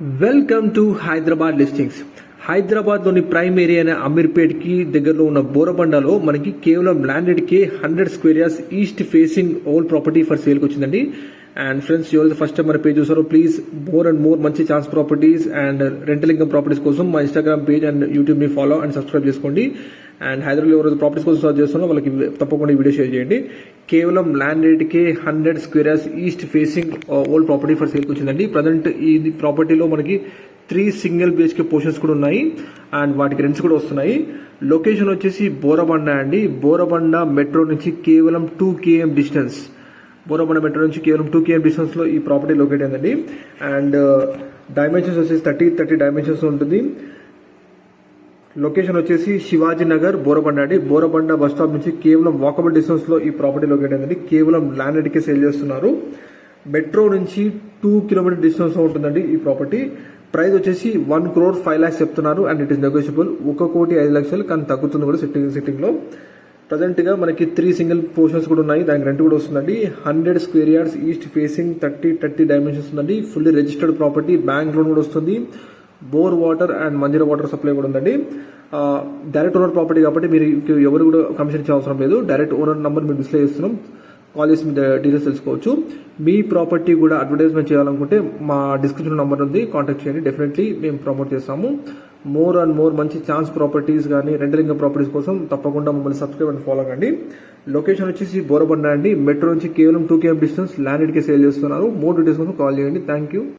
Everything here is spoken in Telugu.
వెల్కమ్ టు హైదరాబాద్ లిస్టింగ్స్ హైదరాబాద్లోని ప్రైమ్ ఏరియా అయిన అమీర్పేట్కి దగ్గరలో ఉన్న బోరబండలో మనకి కేవలం landed K hundred square yards east facing old property for సేల్కి వచ్చిందండి. అండ్ ఫ్రెండ్స్ ఎవరైతే ఫస్ట్ టైం మన పేజ్ చూసారో ప్లీజ్ మోర్ అండ్ మోర్ మంచి chance properties and rental income properties కోసం మా ఇన్స్టాగ్రామ్ పేజ్ అండ్ యూట్యూబ్ని ఫాలో అండ్ సబ్స్క్రైబ్ చేసుకోండి అండ్ హైదరాబాద్ ఎవరైతే ప్రాపర్టీస్ కోసం సర్చ్ చేస్తున్నారో వాళ్ళకి తప్పకుండా ఈ వీడియో షేర్ చేయండి కేవలం land రేట్కే hundred squares east facing old property for సేల్కి వచ్చిందండి ప్రజెంట్ ఈ ప్రాపర్టీలో మనకి త్రీ సింగిల్ బిహెచ్కే పోర్షన్స్ కూడా ఉన్నాయి అండ్ వాటికి రెంట్స్ కూడా వస్తున్నాయి లొకేషన్ వచ్చేసి బోరబండ అండి. బోరబండ మెట్రో నుంచి కేవలం two KM distance Borabanda metro నుంచి కేవలం టూ కేఎం డిస్టెన్స్లో ఈ ప్రాపర్టీ లొకేట్ అయిందండి. అండ్ డైమెన్షన్స్ uh, వచ్చేసి థర్టీ థర్టీ డైమెన్షన్స్ ఉంటుంది. లొకేషన్ వచ్చేసి శివాజీ నగర్ బోరబండ అండి. బోరబండ బస్ స్టాప్ నుంచి కేవలం వాకబుల్ డిస్టెన్స్లో ఈ ప్రాపర్టీ లొకేట్ అయిందండి. కేవలం ల్యాండ్ రేట్కే సేల్ చేస్తున్నారు. మెట్రో నుంచి టూ కిలోమీటర్ డిస్టెన్స్లో ఉంటుందండి ఈ ప్రాపర్టీ ప్రైస్ వచ్చేసి వన్ క్రోర్ ఫైవ్ ల్యాక్స్ చెప్తున్నారు. అండ్ ఇట్ ఇస్ నెగోషియబుల్ ఒక కోటి ఐదు లక్షలు కానీ తగ్గుతుంది కూడా సిట్టింగ్ సిట్టింగ్ ప్రజెంట్గా మనకి త్రీ సింగిల్ పోర్షన్స్ కూడా ఉన్నాయి. దానికి రెంట్ కూడా వస్తుందండి. Hundred square yards east facing thirty thirty dimensions ఉందండి fully registered property bank loan కూడా వస్తుంది. Bore water and Manjira water supply కూడా ఉందండి. డైరెక్ట్ ఓనర్ ప్రాపర్టీ కాబట్టి మీరు ఎవరు కూడా కమిషన్ ఇచ్చే అవసరం లేదు. డైరెక్ట్ ఓనర్ నంబర్ మీరు డిస్ప్లే చేస్తున్నాం. కాల్ చేసి మీ డీటెయిల్స్ తెలుసుకోవచ్చు. మీ ప్రాపర్టీ కూడా అడ్వర్టైజ్మెంట్ చేయాలనుకుంటే మా డిస్క్రిప్షన్ నెంబర్ ఉంది. కాంటాక్ట్ చేయండి. డెఫినెట్లీ మేము ప్రమోట్ చేస్తాము. మోర్ అండ్ మోర్ మంచి ఛాన్స్ ప్రాపర్టీస్ కానీ రెంటల్ ఇన్కమ్ ప్రాపర్టీస్ కోసం తప్పకుండా మమ్మల్ని సబ్స్క్రైబ్ అండ్ ఫాలో కండి. లొకేషన్ వచ్చేసి బోరబండ అండి. మెట్రో నుంచి కేవలం టూ కేఎం డిస్టెన్స్ ల్యాండెడ్కి సేల్ చేస్తున్నారు. మోర్ డీటెయిల్స్ కోసం కాల్ చేయండి. Thank you